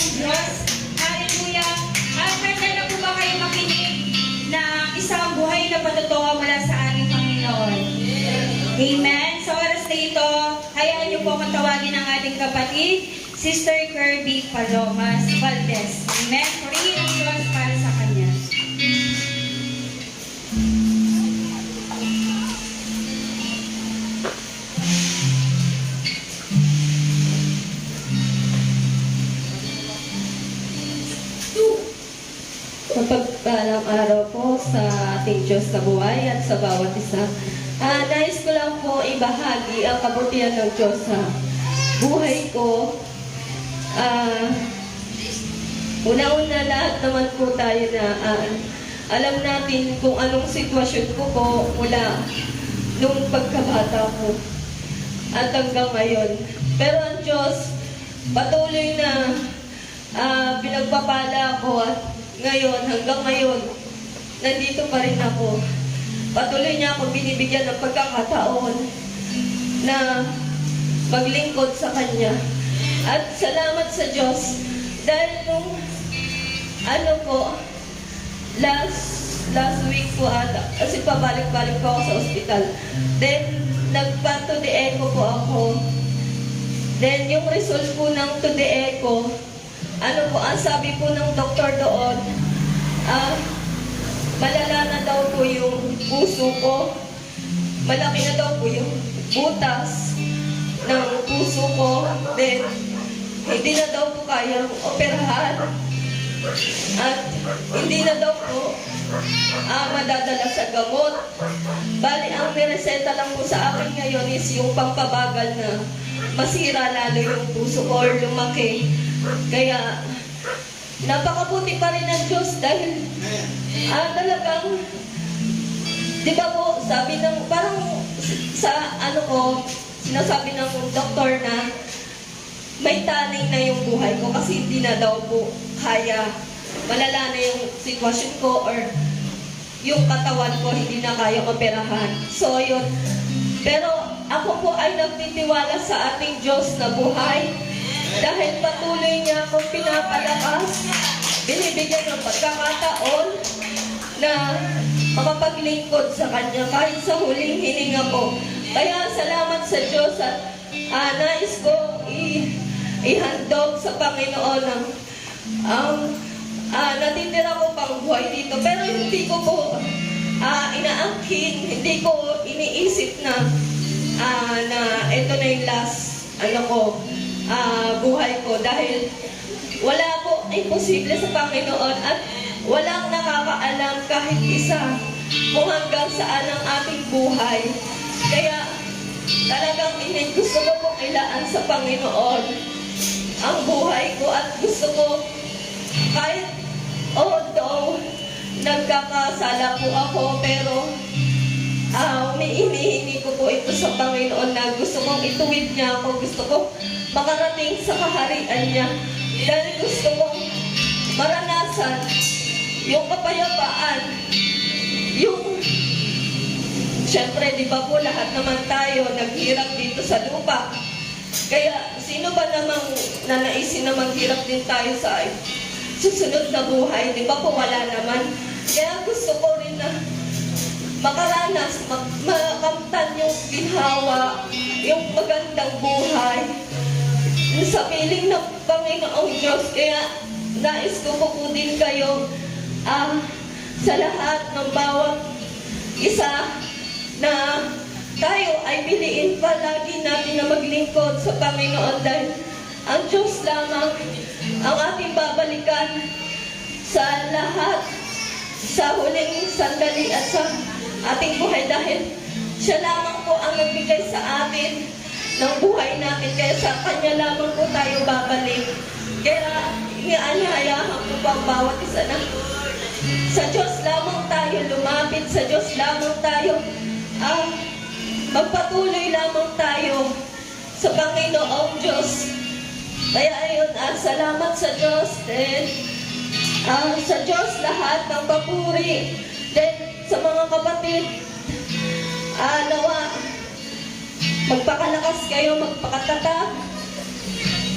ng Diyos. Hallelujah. Pwede na po ba kayo makinig na isang buhay na patutungo mula sa ating Panginoon? Amen. Sa oras na ito, hayaan niyo po akong tawagin ang ating kapatid, Sister Kirby Palomas Valdez. Amen. Purihin ang Diyos para sa kanya. Mapagpalang araw po sa ating Diyos na buhay at sa bawat isa. Ah, nais ko lang po ibahagi ang kabutihan ng Diyos sa buhay ko. Ah, una-una lahat naman po tayo na ah, alam natin kung anong sitwasyon ko po mula nung pagkabata ko at hanggang ngayon. Pero ang Diyos, patuloy na ah, pinagpapala ako at ngayon, hanggang ngayon, nandito pa rin ako. Patuloy niya ako binibigyan ng pagkakataon na maglingkod sa Kanya. At salamat sa Diyos dahil nung ano po, last last week po ata, kasi pabalik-balik po ako sa ospital. Then, nagpa-to the echo po ako. Then, yung result po ng to the echo, ano po, ang sabi po ng doktor doon, ah, malala na daw po yung puso ko. Malaki na daw po yung butas ng puso ko. Then, hindi na daw po kayang operahan. At hindi na daw po ah, madadala sa gamot. Bali, ang nireseta lang po sa akin ngayon is yung pampabagal na masira lalo yung puso ko or lumaki. Kaya, napakabuti pa rin ng Diyos dahil ah, talagang, di ba po, sabi ng, parang sa ano ko, sinasabi ng doktor na may taning na yung buhay ko kasi hindi na daw po kaya malala na yung sitwasyon ko or yung katawan ko hindi na kaya operahan. So, yun. Pero ako po ay nagtitiwala sa ating Diyos na buhay dahil patuloy niya akong pinapalakas, binibigyan ng pagkakataon na makapaglingkod sa Kanya kahit sa huling hininga ko. Kaya salamat sa Diyos at ah, nais ko i- ihandog sa Panginoon ang ang ah, natitira ko pang buhay dito. Pero hindi ko po ah, inaangkin, hindi ko iniisip na ah, na ito na yung last ano ko, ah, buhay ko dahil wala po imposible sa Panginoon at walang nakakaalam kahit isa kung hanggang saan ang ating buhay. Kaya talagang ini gusto ko pong ilaan sa Panginoon ang buhay ko at gusto ko kahit although nagkakasala po ako pero inihingi ko po ito sa Panginoon na gusto kong ituwid niya ako, gusto kong makarating sa kaharian niya. Dahil gusto kong maranasan yung kapayapaan, yung Siyempre, di ba po lahat naman tayo naghirap dito sa lupa. Kaya, sino ba namang nanaisin na maghirap din tayo sa susunod na buhay? Di ba po wala naman? Kaya gusto ko rin na makaranas, mak makamtan yung ginhawa, yung magandang buhay sa piling ng Panginoong Diyos. Kaya nais ko po po din kayo ah, sa lahat ng bawat isa na tayo ay piliin palagi natin na maglingkod sa Panginoon dahil ang Diyos lamang ang ating babalikan sa lahat sa huling sandali at sa ating buhay dahil siya lamang po ang nagbigay sa atin ng buhay natin kaya sa kanya lamang po tayo babalik. Kaya inianyayahan ko po ang bawat isa na sa Diyos lamang tayo lumapit sa Diyos lamang tayo ang magpatuloy lamang tayo sa Panginoong Diyos. Kaya ayun ah, salamat sa Diyos then Ah, sa Diyos lahat ng papuri. Then, sa mga kapatid, ah, nawa, magpakalakas kayo, magpakatatag.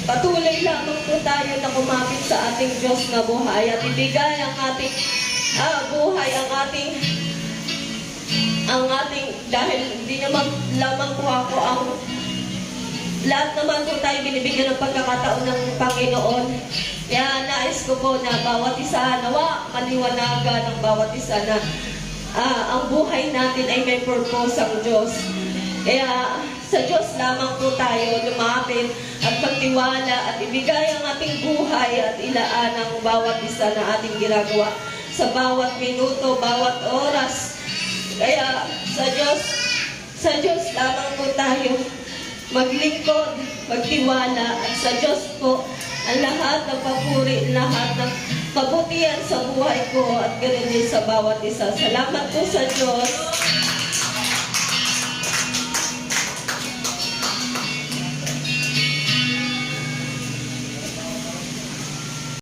Patuloy lamang po tayo na kumapit sa ating Diyos na buhay at ibigay ang ating ah, buhay, ang ating ang ating, dahil hindi naman lamang po ako ang lahat naman po tayo binibigyan ng pagkakataon ng Panginoon. Nais ko po na bawat isa, nawa, maliwanagan ng bawat isa na ah, ang buhay natin ay may purpose ang Diyos. Kaya sa Diyos lamang po tayo lumapit at pagtiwala at ibigay ang ating buhay at ilaan ang bawat isa na ating ginagawa sa bawat minuto, bawat oras. Kaya sa Diyos, sa Diyos lamang po tayo maglingkod, magtiwala at sa Diyos po ang lahat ng papuri, lahat ng kabutihan sa buhay ko at ganoon din sa bawat isa. Salamat po sa Diyos.